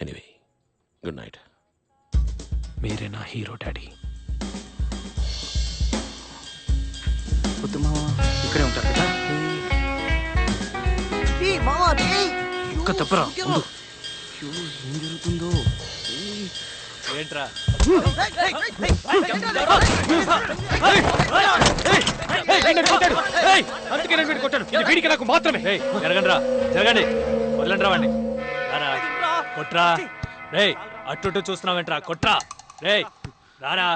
Anyway good night మీరే నా hero daddy వద్దు మావా ఇక్కడే ఉంటారు కదా ఇంకా తప్పరా ఉండు. అయ్యో, ఏం జరుగుతుందో ఏంట్రా అందుకే నేను వీడిని కొట్టాను వీడికి నాకు మాత్రమే జరగండి రా జరగండి వదలండి రా వాడిని రారా కొట్రా. రేయ్ అట్టు చూస్తున్నావేంట్రా? కొట్రా. రేయ్ రారా.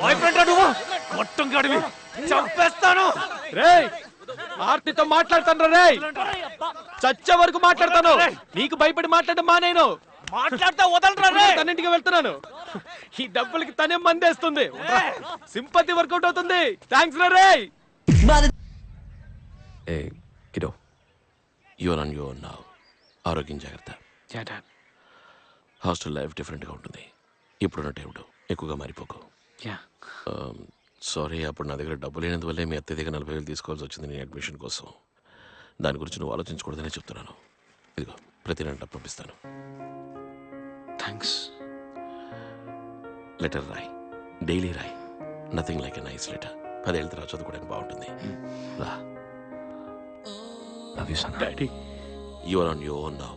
బాయ్ ఫ్రెండ్ నువ్వు కొట్టం గడివి చంపేస్తాను రేయ్ ఆర్తితో మాట్లాడతాను రేయ్. చచ్చే వరకు మాట్లాడతాను. నీకు భయపడి మాట్లాడడం మా నేను. మాట్లాడతా వదలరా రే తన్నింటికి వెళ్తున్నాను. ఈ డబ్బులకి తనే మందేస్తుంది. సింపతి వర్కౌట్ అవుతుంది. థ్యాంక్స్ రా రేయ్. Hey kiddo. You're on your నా ఆరోగ్యం జాగ్రత్త. యా డాడ్ హాస్టల్ లైఫ్ డిఫరెంట్గా ఉంటుంది. ఇప్పుడున్న టైంలో ఎక్కువగా మారిపోకు. యా. సారీ అప్పుడు నా దగ్గర డబ్బు లేనందువల్లే మీ దగ్గర నలభై వేలు తీసుకోవాల్సి వచ్చింది నీ అడ్మిషన్ కోసం. దాని గురించి నువ్వు ఆలోచించకూడదనే చెప్తున్నాను. ఇదిగో ప్రతి నెల డబ్బు పంపిస్తాను. థ్యాంక్స్ లెటర్ రాయ్. Daily Roy. Nothing like a nice letter పదేళ్ళ తర్వాత చదువుకోవడానికి బాగుంటుంది. రా. Love you son daddy you're on your own now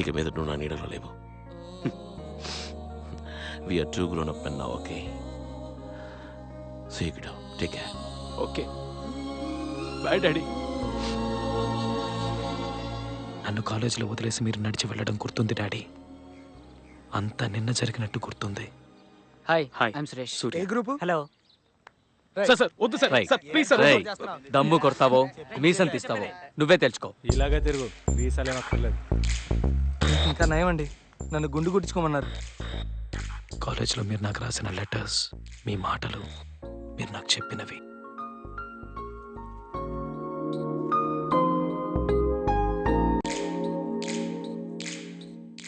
ఇక మీద నువ్వు నా నీడలో లేవు. We're too grown up and now okay see kiddo take care okay bye daddy నన్ను కాలేజీలో వదిలేసి మీరు నడిచి వెళ్ళడం గుర్తుంది డాడీ అంతా నిన్న జరిగినట్టు గుర్తుంది. Hi hi I'm Suresh Surya group? Hello sir sir వద్దు సార్ సార్ ప్లీజ్ సార్ రేయ్, దమ్ము కొడతావో మీసం తీస్తావో నువ్వే తెలుసుకో. ఇలాగే తిరుగు. వీసాలేం ఇంకా నయమండి. నన్ను గుండు కుట్టించుకోమన్నారు కాలేజీలో మీరు నాకు రాసిన లెటర్స్ మీ మాటలు మీరు నాకు చెప్పినవి.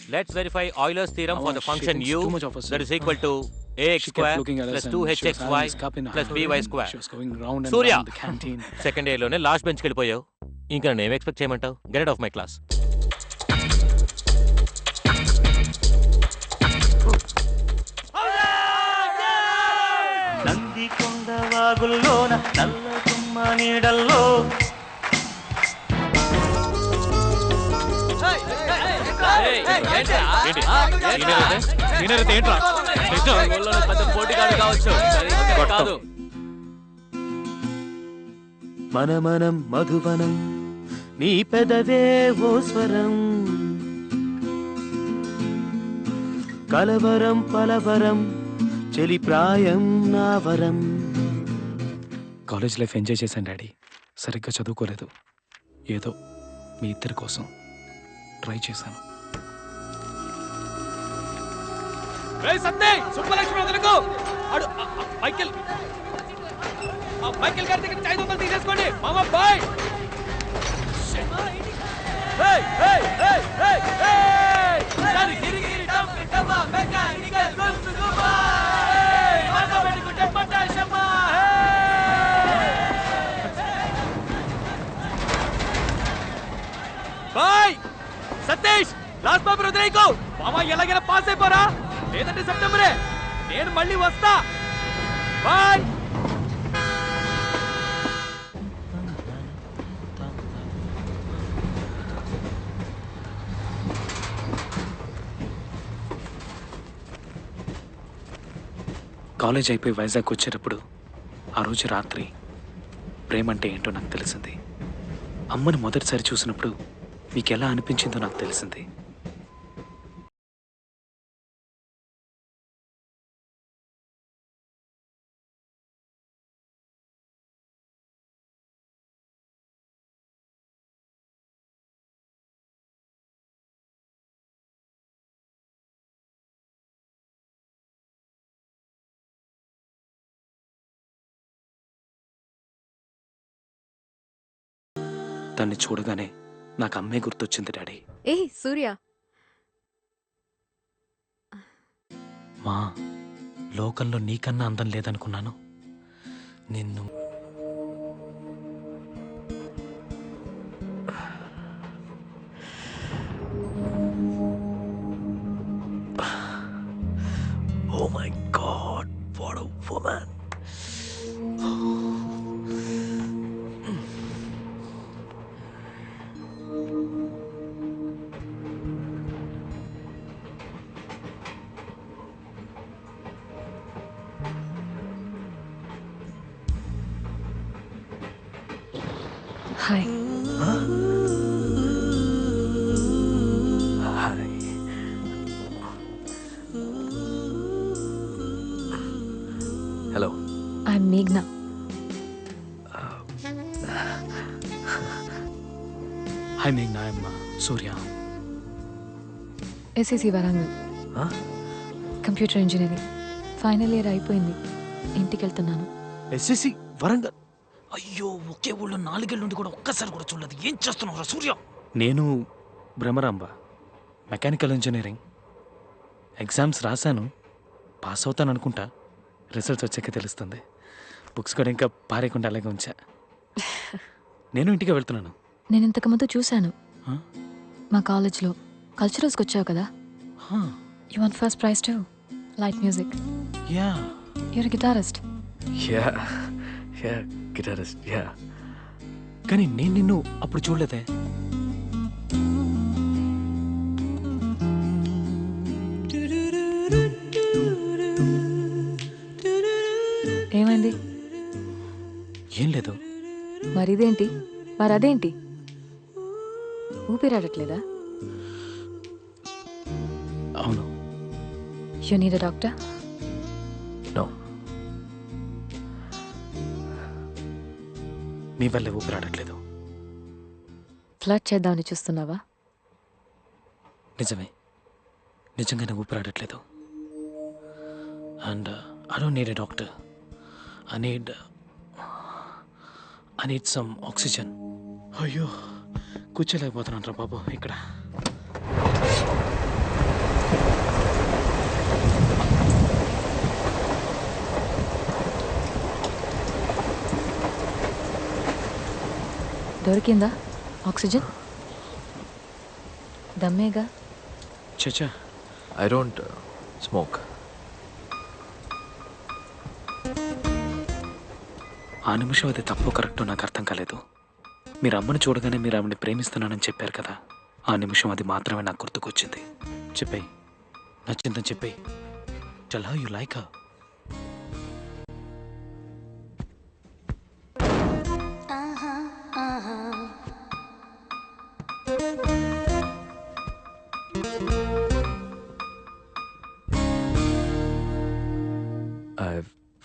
Let's verify Euler's theorem for Oh, the function u. that is equal to ax square plus us 2 and she was having hxy this cup in her plus hand by square. Canteen. Second ఇయర్లోనే last బెంచ్కి వెళ్ళిపోయావు ఇంకా నన్ను ఏం expect చేయమంటావు get off my class Nandikonda వాగుల్లోన నల్ల తుమ్మ నీడల్లో పోటీగాడు కావచ్చు. కాదు. మనమనం మధువనం నీ పెదవే ఓ స్వరం. కలవరం పలవరం చెలి ప్రాయం నా వరం. కాలేజ్ లైఫ్ ఎంజాయ్ చేశాను డాడీ. సరిగ్గా చదువుకోలేదు. ఏదో మీ ఇద్దరి కోసం ట్రై చేశాను. సుబ్బలక్ష్మి వదలకు. అడు మైకేల్. మైకేల్ గారి దగ్గర ఐదు వందలు తీసేసుకోండి. మామ bye. Bye. Satish last paper వదిలేయకు. మామ ఎలాగైనా పాస్ అయిపోరా. లేదంటే సెప్టెంబరే. నేను మళ్ళీ వస్తా. బాయ్. కాలేజ్ అయిపోయి వైజాగ్ వచ్చేటప్పుడు ఆ రోజు రాత్రి ప్రేమ అంటే ఏంటో నాకు తెలిసింది. అమ్మని మొదటిసారి చూసినప్పుడు మీకు ఎలా అనిపించిందో నాకు తెలిసింది. దాన్ని చూడగానే నాకు అమ్మే గుర్తొచ్చింది డాడీ. ఏ సూర్య. మా లోకంలో నీకన్నా అందం లేదనుకున్నాను. నిన్ను SSC Warangal? Computer engineering. Final year అయిపోయింది. ఇంటికి వెళ్తున్నాను. ఎస్ఎస్సి వరంగల్? అయ్యో ఒకే ఊళ్ళో నాలుగేళ్ళ నుండి కూడా ఒక్కసారి కూడా చూడలేదు. ఏం చేస్తున్నావు సూర్య? నేను భ్రమరాంబ మెకానికల్ ఇంజనీరింగ్. ఎగ్జామ్స్ రాశాను. పాస్ అవుతాను అనుకుంటా. రిజల్ట్స్ వచ్చాక తెలుస్తుంది. బుక్స్ కూడా ఇంకా పారేయకుండా అలాగే ఉంచా. నేను ఇంటికి వెళ్తున్నాను. నేను ఇంతకుముందు చూశాను? మా కాలేజ్లో. కల్చరల్స్కి వచ్చావు కదా. You won first prize to light music yeah your guitarist Yeah. Yeah, guitarist. Yeah. కానీ నేను నిన్ను అప్పుడు చూడలేదే. ఏమైంది? ఏం లేదు. మరి ఇదేంటి మరి అదేంటి ఊపిరాడట్లేదా? అవును. You need doctor No. నీ వల్లే ఊపిరాడట్లేదు ఫ్లడ్ చేద్దామని చూస్తున్నావా? నిజమే. నిజంగానే ఊపిరాడట్లేదు and I don't need a doctor I need I need some oxygen అయ్యో కూర్చోలేకపోతున్నాను రా బాబు ఇక్కడ. దొరికిందా? ఆక్సిజన్? దమ్మేగా? చచ్చా. I don't uh, smoke. ఆ నిమిషం అది తప్పు కరెక్టో నాకు అర్థం కాలేదు. మీరు అమ్మని చూడగానే మీరు ఆవిడని ప్రేమిస్తున్నానని చెప్పారు కదా. ఆ నిమిషం అది మాత్రమే నాకు గుర్తుకొచ్చింది. చెప్పేయి. నచ్చిందని చెప్పేయి. చల్ how you like her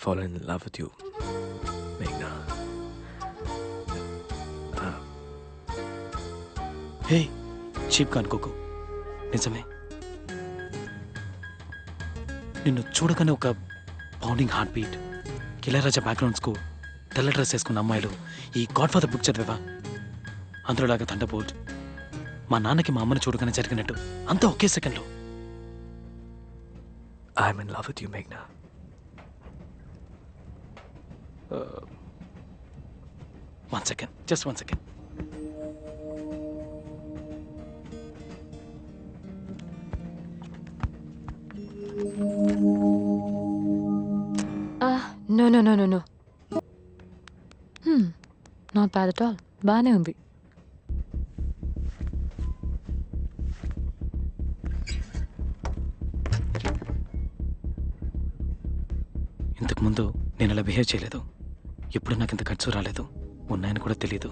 fallen in love with you, Meghna. Hey చీప్గా అనుకోకు నిజమే. నిన్ను చూడగానే ఒక పౌండింగ్ హార్ట్ బీట్ కిలరాజా బ్యాక్గ్రౌండ్స్కు తెల్ల డ్రెస్ వేసుకున్న అమ్మాయిలు. ఈ గాడ్ ఫాదర్ బుక్ చదివేవా? అందులోలాగా థండర్బోల్ట్ మా నాన్నకి మా అమ్మని చూడగానే జరిగినట్టు. అంతా ఒకే సెకండ్లో I mean love with you మేఘ్నా one second just one second no no no no no not bad at all బాగానే ఉంది. ఇంతకు ముందు నేను అలా బిహేవ్ చేయలేదు. ఎప్పుడు నాకు ఇంత ఖర్చు రాలేదు? ఉన్నాయని కూడా తెలియదు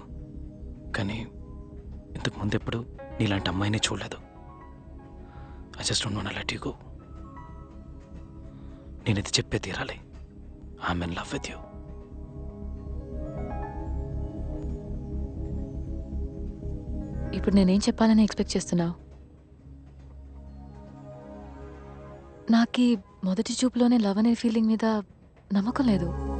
కానీ ఇంతకు ముందు ఎప్పుడు నీలాంటి అమ్మాయిని చూడలేదు. I just don't want let you go నేను ఇది చెప్పే తీరాలి. I'm in love with you ఇప్పుడు నేనేం చెప్పాలని ఎక్స్పెక్ట్ చేస్తున్నావు? నాకు మొదటి చూపులోనే లవ్ అనే ఫీలింగ్ మీద నమ్మకం లేదు.